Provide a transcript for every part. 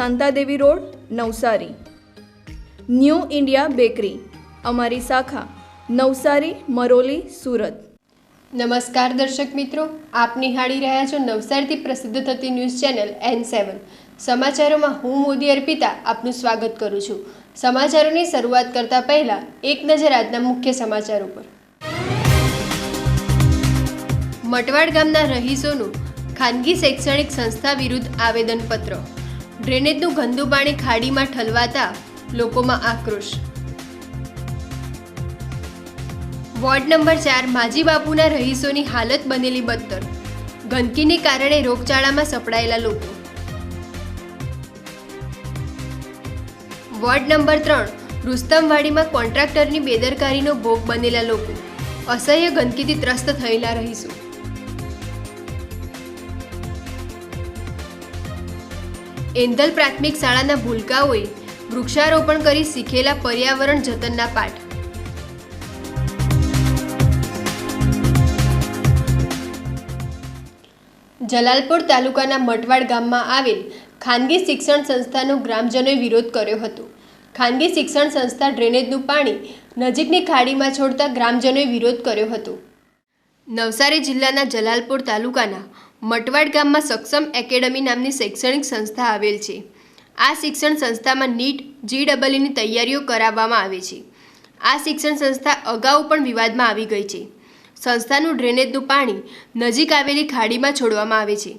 Shantadevi road, Navsari. New India bakery, અમારી શાખા, નવસારી, મરોલી, સુરત. નમસ્કાર દર્શક મિત્રો, આપ નિહાળી રહ્યા છો નવસારીથી પ્રસિદ્ધ થતી ન્યૂઝ ચેનલ એન સેવન સમાચારોમાં હું મોદી અર્પિતા આપનું સ્વાગત કરું છું. સમાચારોની શરૂઆત કરતા પહેલા એક નજર આજના મુખ્ય સમાચારો પર મટવાડ ગામના રહીશોનું ખાનગી શૈક્ષણિક સંસ્થા વિરુદ્ધ આવેદનપત્ર. ડ્રેનેજનું ગંદુ પાણી ખાડીમાં ઠલવાતા લોકોમાં આક્રોશ. વોર્ડ નંબર ચાર, માજી બાપુના રહીશોની હાલત બનેલી બદતર. ગંદકીને કારણે રોગચાળામાં સપડાયેલા લોકો. વોર્ડ નંબર ત્રણ, રુસ્તમવાડીમાં કોન્ટ્રાક્ટરની બેદરકારીનો ભોગ બનેલા લોકો. અસહ્ય ગંદકીથી ત્રસ્ત થયેલા રહીશો. એંધલ પ્રાથમિક શાળાના ભૂલકાઓએ વૃક્ષારોપણ કરી શીખેલા પર્યાવરણ જતનના પાઠ. જલાલપુર તાલુકાના મટવાડ ગામમાં આવેલ ખાનગી શિક્ષણ સંસ્થાનો ગ્રામજનોએ વિરોધ કર્યો હતો. ખાનગી શિક્ષણ સંસ્થા ડ્રેનેજનું પાણી નજીકની ખાડીમાં છોડતા ગ્રામજનોએ વિરોધ કર્યો હતો. નવસારી જિલ્લાના જલાલપુર તાલુકાના મટવાડ ગામમાં સક્ષમ એકેડમી નામની શૈક્ષણિક સંસ્થા આવેલ છે. આ શિક્ષણ સંસ્થામાં નીટ જીડબલઈની તૈયારીઓ કરાવવામાં આવે છે. આ શિક્ષણ સંસ્થા અગાઉ પણ વિવાદમાં આવી ગઈ છે. સંસ્થાનું ડ્રેનેજનું પાણી નજીક આવેલી ખાડીમાં છોડવામાં આવે છે.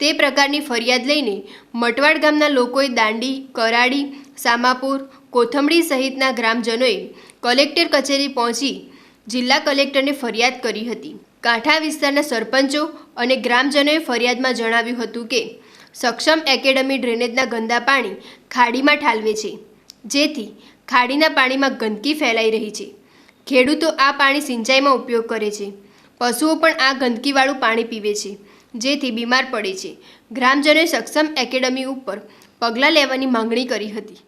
તે પ્રકારની ફરિયાદ લઈને મટવાડ ગામના લોકોએ દાંડી, કરાડી, સામાપુર, કોથમડી સહિતના ગ્રામજનોએ કલેક્ટર કચેરી પહોંચી જિલ્લા કલેક્ટરને ફરિયાદ કરી હતી. કાંઠા વિસ્તારના સરપંચો અને ગ્રામજનોએ ફરિયાદમાં જણાવ્યું હતું કે, સક્ષમ એકેડમી ડ્રેનેજના ગંદા પાણી ખાડીમાં ઠાલવે છે, જેથી ખાડીના પાણીમાં ગંદકી ફેલાઈ રહી છે. ખેડૂતો આ પાણી સિંચાઈમાં ઉપયોગ કરે છે. પશુઓ પણ આ ગંદકીવાળું પાણી પીવે છે, જેથી બીમાર પડે છે. ગ્રામજનોએ સક્ષમ એકેડમી ઉપર પગલાં લેવાની માંગણી કરી હતી.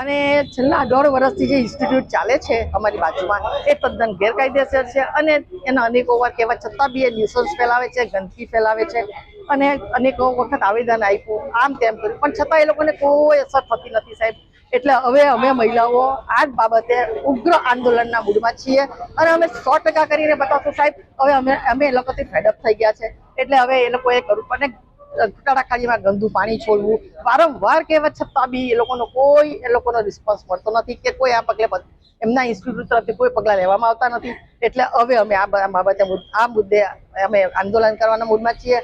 અને છેલ્લા દોઢ વર્ષથી જે ઇન્સ્ટિટ્યૂટ ચાલે છે અમારી બાજુમાં, એ તદ્દન ગેરકાયદેસર છે અને એના અનેકો વાર કહેવા છતાં બી એ ન્યુસન્સ ફેલાવે છે, ગંદકી ફેલાવે છે અને અનેકો વખત આવેદન આપ્યું, આમ તેમ કર્યું. પણ છતાં એ લોકોને કોઈ અસર થતી નથી સાહેબ. એટલે હવે અમે મહિલાઓ આ જ બાબતે ઉગ્ર આંદોલનના મૂડમાં છીએ અને અમે સો ટકા કરીને બતાવશું સાહેબ, હવે અમે અમે એ લોકોથી ફેડઅપ થઈ ગયા છે. એટલે હવે એ લોકોએ કરવું અને ખાડીમાં ગંદુ પાણી છોડવું. વારંવાર કહેવા છતાં બી એ લોકોનો કોઈ, એ લોકોનો રિસ્પોન્સ મળતો નથી કે કોઈ આ પગલે એમના ઇન્સ્ટિટ્યૂટ તરફથી કોઈ પગલાં લેવામાં આવતા નથી. એટલે હવે અમે આ બાબતે આ મુદ્દે અમે આંદોલન કરવાના મૂડમાં છીએ.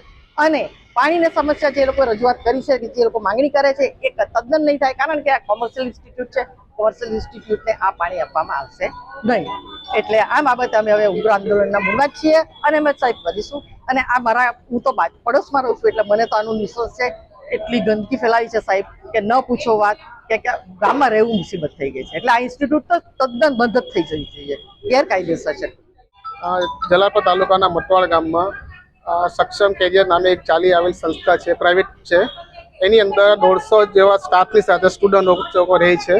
અને પાણીની સમસ્યા જે લોકો રજૂઆત કરી છે કે જે લોકો માંગણી કરે છે, એ તદ્દન નહીં થાય. કારણ કે આ કોમર્શિયલ ઇન્સ્ટિટ્યૂટ છે. કોમર્શિયલ ઇન્સ્ટિટ્યૂટને આ પાણી આપવામાં આવશે નહીં. એટલે આ બાબતે અમે હવે ઉગ્ર આંદોલનના મૂળમાં છીએ. અને અમે સાહેબ કરીશું અને આ મારા, હું તો પડોશમાં રહું છું, એટલે મને તો આનું નિશ્વાસ છે. એટલી ગંદકી ફેલાવી છે સાહેબ, કે ન પૂછો વાત, કે કે ગામમાં રહેવું મુસીબત થઈ ગઈ છે. એટલે આ ઇન્સ્ટિટ્યૂટ તો તદ્દન બંધ જ થઈ જવી જોઈએ. ગેરકાયદેસર છે. જલાપર તાલુકાના મટવાડ ગામમાં સક્ષમ કેરિયર નામે એક ચાલી આવેલ સંસ્થા છે, પ્રાઇવેટ છે. એની અંદર દોઢસો જેવા સ્ટાફની સાથે સ્ટુડન્ટો લોકો રહે છે.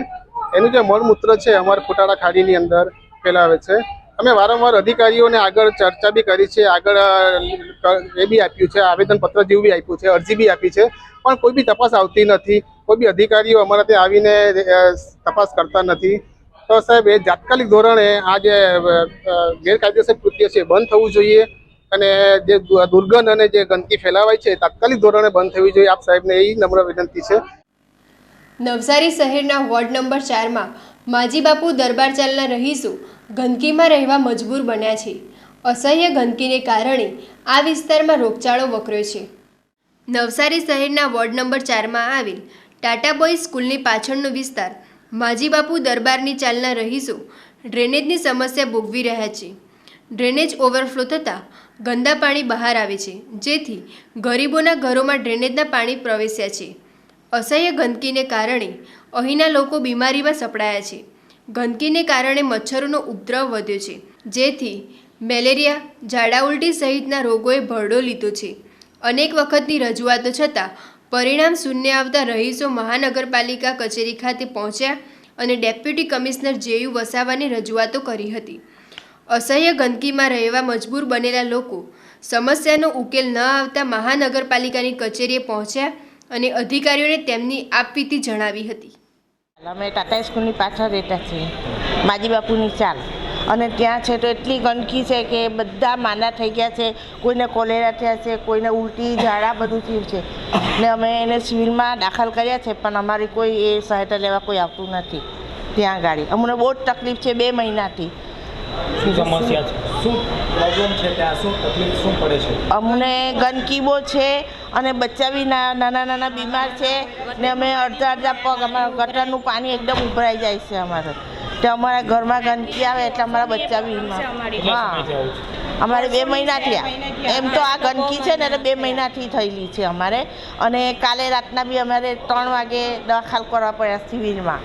એનું જે મળમૂત્ર છે, અમારા ફુટાળા ખાડીની અંદર ફેલાવે છે. અમે વારંવાર અધિકારીઓને આગળ ચર્ચા બી કરી છે, આગળ એ બી આપ્યું છે, આવેદનપત્ર જેવું બી આપ્યું છે, અરજી બી આપી છે, પણ કોઈ બી તપાસ આવતી નથી, કોઈ બી અધિકારીઓ અમારા ત્યાં આવીને તપાસ કરતા નથી. તો સાહેબ, એ તાત્કાલિક ધોરણે આ જે ગેરકાયદેસર કૃત્ય છે બંધ થવું જોઈએ અને જે દુર્ગંધ અને જે ગંદકી ફેલાવાય છે તાત્કાલિક ધોરણે બંધ થવી જોઈએ. આપ સાહેબને એ નમ્ર વિનંતી છે. નવસારી શહેરના વોર્ડ નંબર ચારમાં માજી બાપુ દરબાર ચાલના રહીશો ગંદકીમાં રહેવા મજબૂર બન્યા છે. અસહ્ય ગંદકીને કારણે આ વિસ્તારમાં રોગચાળો વકર્યો છે. નવસારી શહેરના વોર્ડ નંબર ચારમાં આવેલ ટાટા બોય સ્કૂલની પાછળનો વિસ્તાર માજી બાપુ દરબારની ચાલના રહીશો ડ્રેનેજની સમસ્યા ભોગવી રહ્યા છે. ડ્રેનેજ ઓવરફ્લો થતાં ગંદા પાણી બહાર આવે છે, જેથી ગરીબોના ઘરોમાં ડ્રેનેજના પાણી પ્રવેશ્યા છે. અસહ્ય ગંદકીને કારણે અહીંના લોકો બીમારીમાં સપડાયા છે. ગંદકીને કારણે મચ્છરોનો ઉપદ્રવ વધ્યો છે. જેથી મેલેરિયા, ઝાડા ઉલટી સહિતના રોગોએ ભરડો લીધો છે. અનેક વખતની રજૂઆતો છતાં પરિણામ શૂન્ય આવતા રહીશો મહાનગરપાલિકા કચેરી ખાતે પહોંચ્યા અને ડેપ્યુટી કમિશનર જેયુ વસાવાની રજૂઆતો કરી હતી. અસહ્ય ગંદકીમાં રહેવા મજબૂર બનેલા લોકો સમસ્યાનો ઉકેલ ન આવતા મહાનગરપાલિકાની કચેરીએ પહોંચ્યા અને અધિકારીઓને તેમની આપવીતી જણાવી હતી. અમે ટાટા સ્કૂલની પાછળ રહેતા છીએ. માજી બાપુની ચાલ. અને ત્યાં છે તો એટલી ગંદકી છે કે બધા માંદા થઈ ગયા છે. કોઈને કોલેરા થયા છે, કોઈને ઉલટી ઝાડા બધું થયું છે. ને અમે એને સિવિલમાં દાખલ કર્યા છે, પણ અમારી કોઈ એ સહાયતા લેવા કોઈ આવતું નથી. ત્યાં ગાડી. અમને બહુ જ તકલીફ છે બે મહિનાથી. શું સમસ્યા છે? શું પ્રોબ્લેમ છે ત્યાં? શું તકલીફ શું પડે છે? અમને ગંદકી બહુ છે અને બચ્ચા બી ના- નાના નાના બીમાર છે ને અમે અડધા અડધા પગ અમારા ગટરનું પાણી એકદમ ઉભરાઈ જાય છે અમારે. તો અમારા ઘરમાં ગંદકી આવે એટલે અમારા બચ્ચા બી બીમાર. હા. અમારે બે મહિના થયા. એમ તો આ ગંદકી છે ને એટલે બે મહિનાથી થયેલી છે અમારે. અને કાલે રાતના બી અમારે ત્રણ વાગે દખાલ કરવા પડ્યા સિવિલમાં.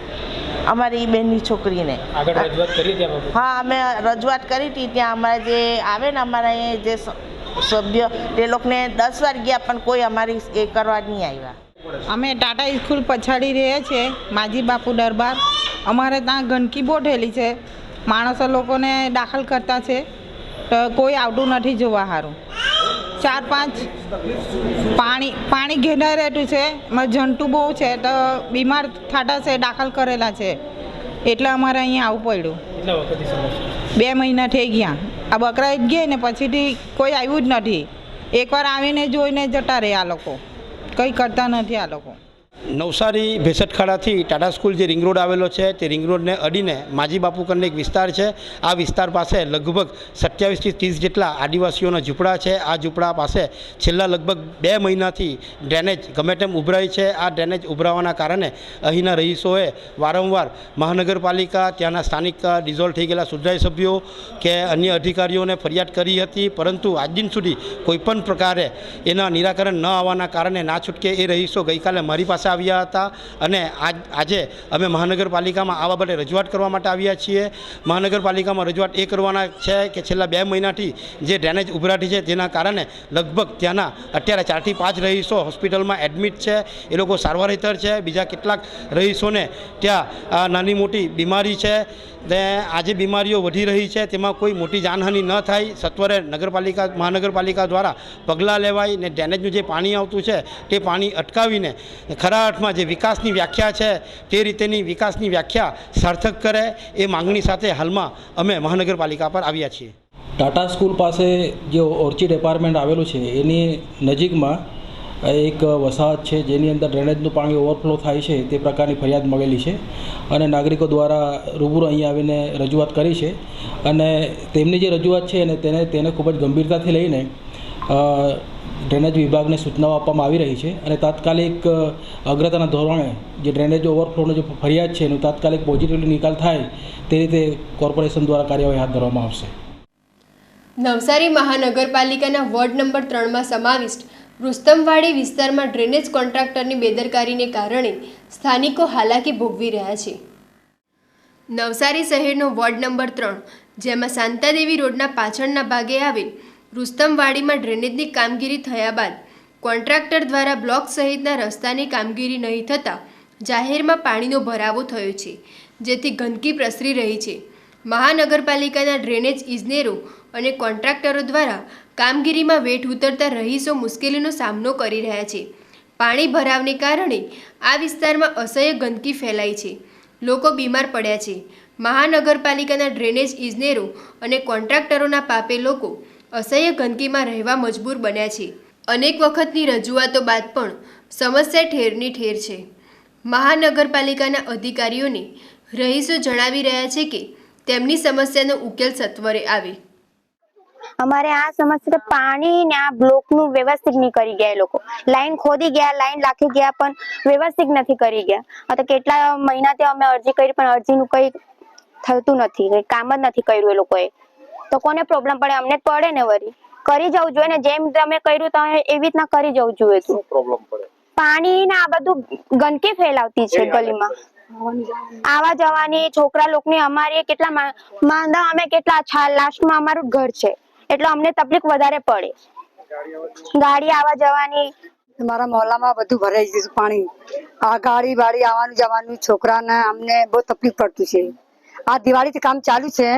અમારી બેનની છોકરીને. આગળ રજૂઆત કરી ત્યાં બાબતે? હા અમે રજૂઆત કરી હતી ત્યાં અમારા જે આવે ને અમારા અહીંયા જે સભ્ય તે લોકોને દસ વાર ગયા પણ કોઈ અમારી એ કરવા નહીં આવ્યા. અમે ટાટા સ્કૂલ પછાડી રહીએ છીએ માજી બાપુ દરબાર. અમારે ત્યાં ગંદકી બહુ ઠેલી છે. માણસો લોકોને દાખલ કરતા છે તો કોઈ આવતું નથી જોવા સારું ચાર પાંચ. પાણી પાણી રહેતું છે. અમારે જંતુ બહુ છે તો બીમાર થાટા છે દાખલ કરેલા છે. એટલે અમારે અહીંયા આવવું પડ્યું. બે મહિના થઈ ગયા. આ બકરા જ ગયા ને પછીથી કોઈ આવ્યું જ નથી. એકવાર આવીને જોઈને જતા રહે આ લોકો. કંઈ કરતા નથી આ લોકો. નવસારી ભેસટખાડાથી ટાટા સ્કૂલ જે રિંગ રોડ આવેલો છે, તે રિંગ રોડને અડીને માજી બાપુ કરીને એક વિસ્તાર છે. આ વિસ્તાર પાસે લગભગ સત્યાવીસથી ત્રીસ જેટલા આદિવાસીઓના ઝૂંપડા છે. આ ઝૂંપડા પાસે છેલ્લા લગભગ બે મહિનાથી ડ્રેનેજ ગમે તેમ ઉભરાય છે. આ ડ્રેનેજ ઉભરાવાના કારણે અહીંના રહીશોએ વારંવાર મહાનગરપાલિકા, ત્યાંના સ્થાનિક ડિઝોલ્વ થઈ ગયેલા સુધારાઈ સભ્યો કે અન્ય અધિકારીઓને ફરિયાદ કરી હતી. પરંતુ આજ દિન સુધી કોઈપણ પ્રકારે એના નિરાકરણ ન આવવાના કારણે ના છૂટકે એ રહીશો ગઈકાલે મારી પાસે આવ્યા હતા અને આજ આજે અમે મહાનગરપાલિકામાં આ બાબતે રજૂઆત કરવા માટે આવ્યા છીએ. મહાનગરપાલિકામાં રજૂઆત એ કરવાના છે કે છેલ્લા બે મહિનાથી જે ડ્રેનેજ ઉભરાટી છે તેના કારણે લગભગ ત્યાંના અત્યારે ચારથી પાંચ રહીશો હોસ્પિટલમાં એડમિટ છે. એ લોકો સારવાર હેઠળ છે. બીજા કેટલાક રહીશોને ત્યાં નાની મોટી બીમારી છે. ને આજે બીમારીઓ વધી રહી છે, તેમાં કોઈ મોટી જાનહાનિ ન થાય. સત્વરે નગરપાલિકા, મહાનગરપાલિકા દ્વારા પગલાં લેવાય ને ડેનેજનું જે પાણી આવતું છે, તે પાણી અટકાવીને ખરા અર્થમાં જે વિકાસની વ્યાખ્યા છે, તે રીતેની વિકાસની વ્યાખ્યા સાર્થક કરે એ માંગણી સાથે હાલમાં અમે મહાનગરપાલિકા પર આવ્યા છીએ. ટાટા સ્કૂલ પાસે જે ઓર્ચિડ એપાર્ટમેન્ટ આવેલું છે, એની નજીકમાં એક વસાહત છે, જેની અંદર ડ્રેનેજનું પાણી ઓવરફ્લો થાય છે, તે પ્રકારની ફરિયાદ મળેલી છે અને નાગરિકો દ્વારા રૂબરૂ અહીં આવીને રજૂઆત કરી છે અને તેમની જે રજૂઆત છે અને તેને તેને ખૂબ જ ગંભીરતાથી લઈને ડ્રેનેજ વિભાગને સૂચનાઓ આપવામાં આવી રહી છે અને તાત્કાલિક અગ્રતાના ધોરણે જે ડ્રેનેજ ઓવરફ્લોનો જે ફરિયાદ છે એનું તાત્કાલિક પોઝિટિવલી નિકાલ થાય તે રીતે કોર્પોરેશન દ્વારા કાર્યવાહી હાથ ધરવામાં આવશે. નવસારી મહાનગરપાલિકાના વોર્ડ નંબર ત્રણમાં સમાવિષ્ટ રુસ્તમવાડી વિસ્તારમાં ડ્રેનેજ કોન્ટ્રાક્ટરની બેદરકારીને કારણે સ્થાનિકો હાલાકી ભોગવી રહ્યા છે. નવસારી શહેરનો વોર્ડ નંબર ત્રણ, જેમાં શાંતાદેવી રોડના પાછળના ભાગે આવેલ રુસ્તમવાડીમાં ડ્રેનેજની કામગીરી થયા બાદ કોન્ટ્રાક્ટર દ્વારા બ્લોક સહિતના રસ્તાની કામગીરી નહીં થતાં જાહેરમાં પાણીનો ભરાવો થયો છે, જેથી ગંદકી પ્રસરી રહી છે. મહાનગરપાલિકાના ડ્રેનેજ ઇજનેરો અને કોન્ટ્રાક્ટરો દ્વારા કામગીરીમાં વેઠ ઉતરતા રહીશો મુશ્કેલીનો સામનો કરી રહ્યા છે. પાણી ભરાવને કારણે આ વિસ્તારમાં અસહ્ય ગંદકી ફેલાઈ છે. લોકો બીમાર પડ્યા છે. મહાનગરપાલિકાના ડ્રેનેજ ઇજનેરો અને કોન્ટ્રાક્ટરોના પાપે લોકો અસહ્ય ગંદકીમાં રહેવા મજબૂર બન્યા છે. અનેક વખતની રજૂઆતો બાદ પણ સમસ્યા ઠેરની ઠેર છે. મહાનગરપાલિકાના અધિકારીઓને રહીશો જણાવી રહ્યા છે કે તેમની સમસ્યાનો ઉકેલ સત્વરે આવે. અમારે આ સમસ્યા પાણી ને આ બ્લોકનું વ્યવસ્થિત નહીં કરી ગયા એ લોકો. લાઈન ખોદી ગયા લાઈન રાખી ગયા પણ વ્યવસ્થિત નથી કરી ગયા. તો કેટલા મહિનાથી અમે અરજી કરી પણ અરજીનું કઈ થતું નથી કઈ કામ જ નથી કર્યું એ લોકોએ. તો કોને પ્રોબ્લેમ પડે? અમને જ પડે ને વળી કરી જવું જોઈએ ને જેમ તમે કર્યું તમે એવી રીતના કરી જવું જોઈએ. શું પ્રોબ્લેમ પડે? પાણી ને આ બધું ગંદકી ફેલાવતી છે ગલીમાં. આવા જવાની છોકરા લોકોની અમારી કેટલા મા- માંદા અમે કેટલા લાસ્ટમાં અમારું ઘર છે. એટલે અમને તકલીફ વધારે પડે. ગાડી આવવા જવાની. મારા મોહલ્લામાં બધું ભરાઈ ગયું પાણી. આ ગાડી વાડી આવવાનું જવાનું છોકરાને અમને બહુ તકલીફ પડતું છે. આ દિવાળીથી કામ ચાલુ છે.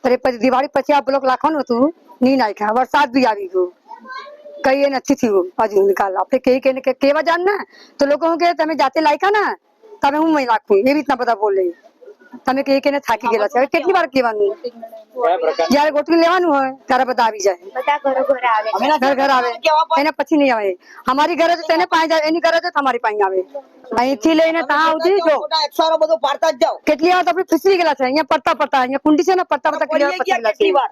ત્યારે પછી દિવાળી પછી આ બ્લોક લાખવાનું હતું. નહીં નાખ્યા. વરસાદ બી આવી ગયો. કઈ નથી થયું હજુ નિકાલ આપણે કઈ કહીને કેવા જાણ ને, તો લોકો શું કે તમે જાતે લાયકા ને તમે હું નાખું? એવી રીતના બધા બોલે. તમે કઈ કઈને થાકી ગયેલા છે. કેટલી વાર કહેવાનું? જયારે ગોઠવી લેવાનું હોય ત્યારે બધા આવી જાય. બધા ઘરો ઘરે આવે. છે. ઘર ઘર આવે. એને પછી નહીં આવે. અમારી ઘરે તો તેને પાસે જાય એની ઘરે તો તમારી પાસે આવે. અહીંથી લઈને ત્યાં સુધી જો. બધું પાડતા જ જાઓ કેટલી વાર આપણે ફીસરી ગયેલા છે. અહીંયા પડતા પડતા અહીંયા કુંડી છે ને પડતા પડતા કેટલી વાર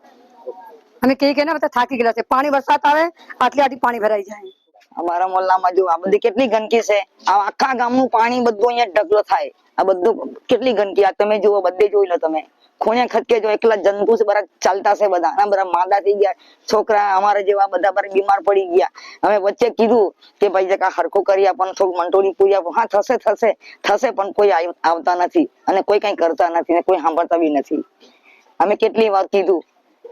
કઈ બધા થાકી ગયેલા છે. પાણી વરસાદ આવે આટલી આટલી પાણી ભરાઈ જાય. અમારા મોહલ્લામાં જો આ બધી કેટલી ગંદકી છે. આ આખા ગામનું પાણી બધું અહીંયા ઢગલો થાય. આ બધું કેટલી ગંદકી આ તમે જુઓ, બધે જોઈ લો તમે. ખૂણે ખટકે જો એકલા જંતુ છે ચાલતા છે બધા. આ બધા માદા થઈ ગયા. છોકરા અમારા જેવા બધા બધા બીમાર પડી ગયા. અમે વચ્ચે કીધું કે ભાઈ જકા હરખો કરી આપણ થોડું મંટોળી પૂરી આપો. હા, થશે થશે. થશે, પણ કોઈ આવતા નથી. અને કોઈ કઈ કરતા નથી ને કોઈ સાંભળતા બી નથી. અમે કેટલી વાર કીધું.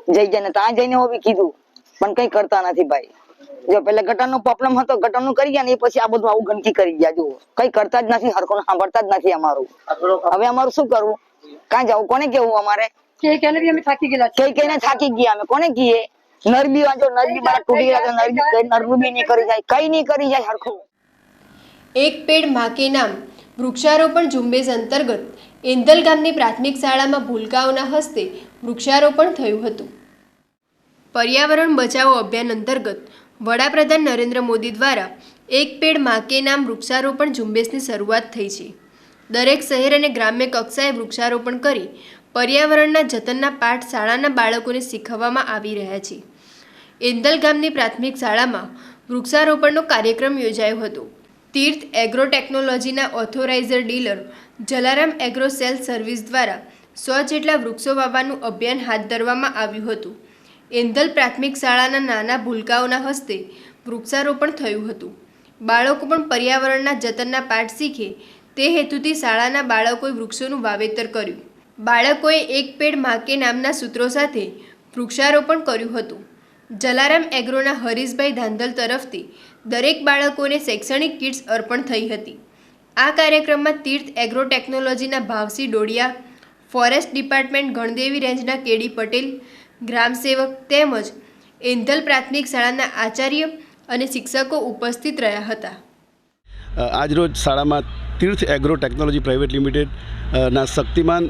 જઈ જઈને, ત્યાં જઈને હોવી કીધું. પણ કઈ કરતા નથી ભાઈ. જો પેલા ગટરનો પ્રોબ્લેમ હતો ગટરનું કરી ગયા ને એ પછી આ બધું આવું ગંદકી કરી ગયા જો કઈ કરતા જ નથી હરકો સાંભળતા જ નથી અમારું. હવે અમારું શું કરવું? કાંઈ જવું કોને કેવું અમારે? કે કેને અમે થાકી ગયેલા છે કઈ થાકી ગયા અમે કોને કહીએ? નરબી વાંચો નરબી મારા તૂટી ગયા નરબી નરબી નહીં કરી જાય કઈ નહીં કરી જાય હરખું. એક પેડમાં કે નામ વૃક્ષારોપણ ઝુંબેશ અંતર્ગત એંધલ ગામની પ્રાથમિક શાળામાં ભૂલકાઓના હસ્તે વૃક્ષારોપણ થયું હતું. પર્યાવરણ બચાવો અભિયાન અંતર્ગત વડાપ્રધાન નરેન્દ્ર મોદી દ્વારા એક પેડમાં નામ વૃક્ષારોપણ ઝુંબેશની શરૂઆત થઈ છે. દરેક શહેર અને ગ્રામ્ય કક્ષાએ વૃક્ષારોપણ કરી પર્યાવરણના જતનના પાઠ શાળાના બાળકોને શીખવવામાં આવી રહ્યા છે. એંદલ ગામની પ્રાથમિક શાળામાં વૃક્ષારોપણનો કાર્યક્રમ યોજાયો હતો. તીર્થ એગ્રો ટેકનોલોજીના authoriser dealer Jalaram agro sale service દ્વારા સો જેટલા વૃક્ષો વાવવાનું અભિયાન હાથ ધરવામાં આવ્યું હતું. એંધલ પ્રાથમિક શાળાના નાના ભૂલકાઓના હસ્તે વૃક્ષારોપણ થયું હતું. બાળકો પણ પર્યાવરણના જતનના પાઠ શીખે તે હેતુથી શાળાના બાળકોએ વૃક્ષોનું વાવેતર કર્યું. બાળકોએ એક પેડ માકે નામના સૂત્રો સાથે વૃક્ષારોપણ કર્યું હતું. જલારામ એગ્રોના હરીશભાઈ ધાંધલ તરફથી દરેક બાળકોને શૈક્ષણિક કિટ્સ અર્પણ થઈ હતી. આ કાર્યક્રમમાં તીર્થ એગ્રો ટેકનોલોજીના ભાવસી ડોડિયા, ફોરેસ્ટ ડિપાર્ટમેન્ટ ગણદેવી રેન્જના કેડી પટેલ ગ્રામસેવક તેમજ એન્થલ પ્રાથમિક શાળાના આચાર્ય અને શિક્ષકો ઉપસ્થિત રહ્યા હતા. આજરોજ શાળામાં Tirth agro technology private limited ના શક્તિમાન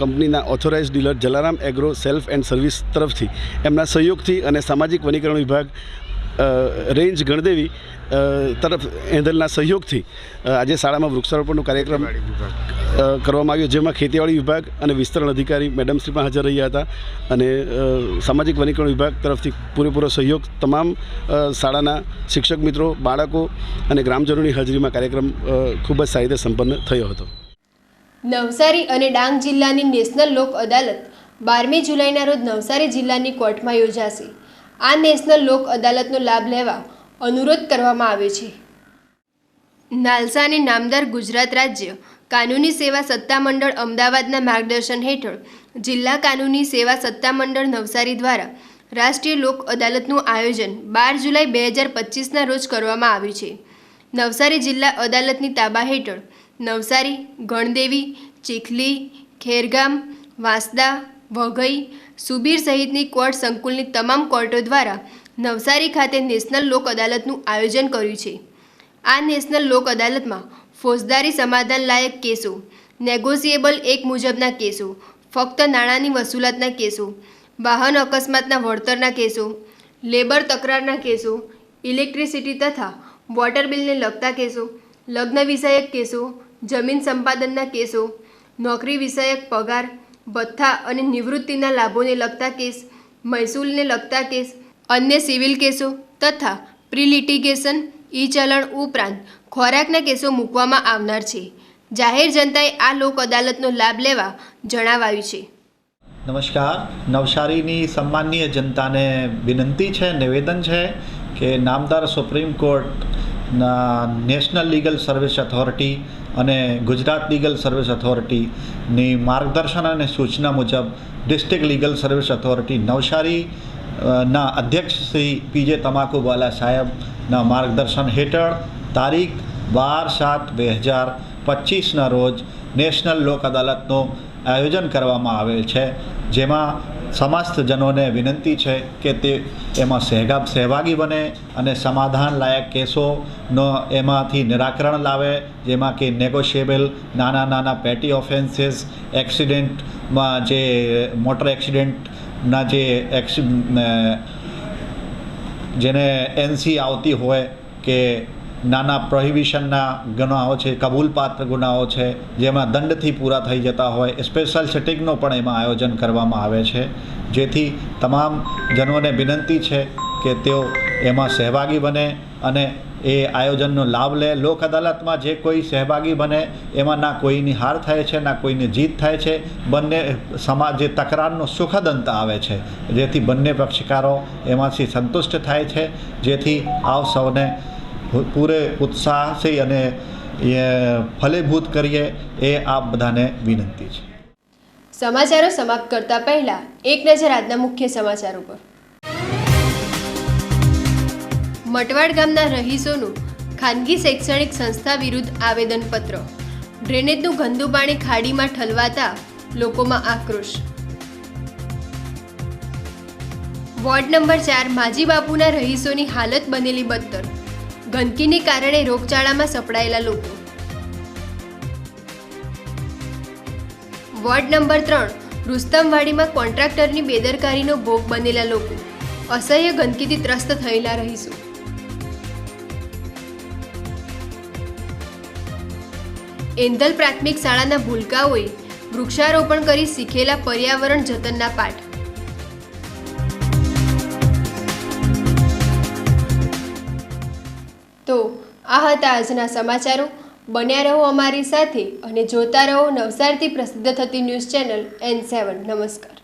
કંપનીના authorise dealer Jalaram agro self and service તરફથી એમના સહયોગથી અને સામાજિક વનીકરણ વિભાગ રેન્જ ગણદેવી તરફ એંધલના સહયોગથી આજે શાળામાં વૃક્ષારોપણનો કાર્યક્રમ કરવામાં આવ્યો જેમાં ખેતીવાડી વિભાગ અને વિસ્તરણ અધિકારી મેડમશ્રી પણ હાજર રહ્યા હતા અને સામાજિક વનીકરણ વિભાગ તરફથી પૂરેપૂરો સહયોગ તમામ શાળાના શિક્ષક મિત્રો બાળકો અને ગ્રામજનોની હાજરીમાં કાર્યક્રમ ખૂબ જ સારી રીતે સંપન્ન થયો હતો. નવસારી અને ડાંગ જિલ્લાની નેશનલ લોક અદાલત બારમી જુલાઈના રોજ નવસારી જિલ્લાની કોર્ટમાં યોજાશે. આ નેશનલ લોક અદાલતનો લાભ લેવા અનુરોધ કરવામાં આવ્યો છે. નાલસાને નામદાર ગુજરાત રાજ્ય કાનૂની સેવા સત્તામંડળ અમદાવાદના માર્ગદર્શન હેઠળ જિલ્લા કાનૂની સેવા સત્તામંડળ નવસારી દ્વારા રાષ્ટ્રીય લોક અદાલતનું આયોજન બાર જુલાઈ બે હજાર પચીસના રોજ કરવામાં આવ્યું છે. નવસારી જિલ્લા અદાલતની તાબા હેઠળ નવસારી, ગણદેવી, ચીખલી, ખેરગામ, વાંસદા, વઘઈ, સુબીર સહિતની કોર્ટ સંકુલની તમામ કોર્ટો દ્વારા નવસારી ખાતે નેશનલ લોક અદાલતનું આયોજન કર્યું છે. આ નેશનલ લોક અદાલતમાં ફોજદારી સમાધાનલાયક કેસો, નેગોશિયેબલ એક મુજબના કેસો, ફક્ત નાણાંની વસૂલાતના કેસો, વાહન અકસ્માતના વળતરના કેસો, લેબર તકરારના કેસો, ઇલેક્ટ્રિસિટી તથા વોટર બિલને લગતા કેસો, લગ્ન વિષયક કેસો, જમીન સંપાદનના કેસો, નોકરી વિષયક પગાર, ભથ્થા અને નિવૃત્તિના લાભોને લગતા કેસ, મહેસૂલને લગતા કેસ અન્ય સિવિલ કેસો તથા પ્રિલિટિગેશન ઈ ચલણ ઉપરાંત ખોરાકના કેસો મૂકવામાં આવનાર છે. જાહેર જનતાએ આ લોક અદાલતનો લાભ લેવા જણાવાયું છે. નમસ્કાર. નવસારીની સન્માનીય જનતાને વિનંતી છે, નિવેદન છે કે નામદાર supreme court national legal service authority અને ગુજરાત લીગલ સર્વિસ ઓથોરિટીની માર્ગદર્શન અને સૂચના મુજબ district legal service authority Navsari ના, અધ્યક્ષ શ્રી પીજે તમાકુવાલા સાહેબના માર્ગદર્શન હેઠળ તારીખ બાર સાત બે હજાર પચીસના રોજ નેશનલ લોક અદાલતનું આયોજન કરવામાં આવેલ છે. જેમાં સમસ્ત જનોને વિનંતી છે કે તે એમાં સહેગા, સહભાગી બને અને સમાધાન લાયક કેસોનો એમાંથી નિરાકરણ લાવે, જેમાં કે નેગોશિયેબલ નાના નાના પેટી ઓફેન્સીસ, એક્સિડેન્ટમાં જે મોટર એક્સિડન્ટના જે એક્સ જેને એનસી આવતી હોય કે નાના પ્રોહિબિશનના ગુનાઓ છે, કબૂલપાત્ર ગુનાઓ છે જેમાં દંડથી પૂરા થઈ જતા હોય સ્પેશિયલ સિટિંગનો પણ એમાં આયોજન કરવામાં આવે છે. જેથી તમામ જનોને વિનંતી છે કે તેઓ એમાં સહભાગી બને અને એ આયોજનનો લાભ લે. લોક અદાલતમાં જે કોઈ સહભાગી બને, એમાં ના કોઈની હાર થાય છે, ના કોઈની જીત થાય છે. બંને સમાજ, જે તકરારનો સુખદ અંત આવે છે, જેથી બંને પક્ષકારો એમાંથી સંતુષ્ટ થાય છે, જેથી આવ સૌને પૂરે ઉત્સાહથી અને એ ફલીભૂત કરીએ એ આપ બધાને વિનંતી છે. સમાચારો સમાપ્ત કરતા પહેલા એક નજર આજના મુખ્ય સમાચાર ઉપર. મટવાડ ગામના રહીશોનું ખાનગી શૈક્ષણિક સંસ્થા વિરુદ્ધ આવેદનપત્ર. ડ્રેનેજનું ગંદુ પાણી ખાડીમાં ઠલવાતા લોકોમાં આક્રોશ. વોર્ડ નંબર ચાર માજી બાપુના રહીશોની હાલત બનેલી બદતર. ગંદકીને કારણે રોગચાળામાં સપડાયેલા લોકો. વોર્ડ નંબર ત્રણ રુસ્તમવાડીમાં કોન્ટ્રાક્ટરની બેદરકારીનો ભોગ બનેલા લોકો. અસહ્ય ગંદકીથી ત્રસ્ત થયેલા રહીશું. એંધલ પ્રાથમિક શાળાના ભૂલકાઓએ વૃક્ષારોપણ કરી શીખેલા પર્યાવરણ જતનના પાઠ. તો આ હતા આજના સમાચારો. બન્યા રહો અમારી સાથે અને જોતા રહો નવસારથી પ્રસિદ્ધ થતી ન્યૂઝ ચેનલ એન સેવન. નમસ્કાર.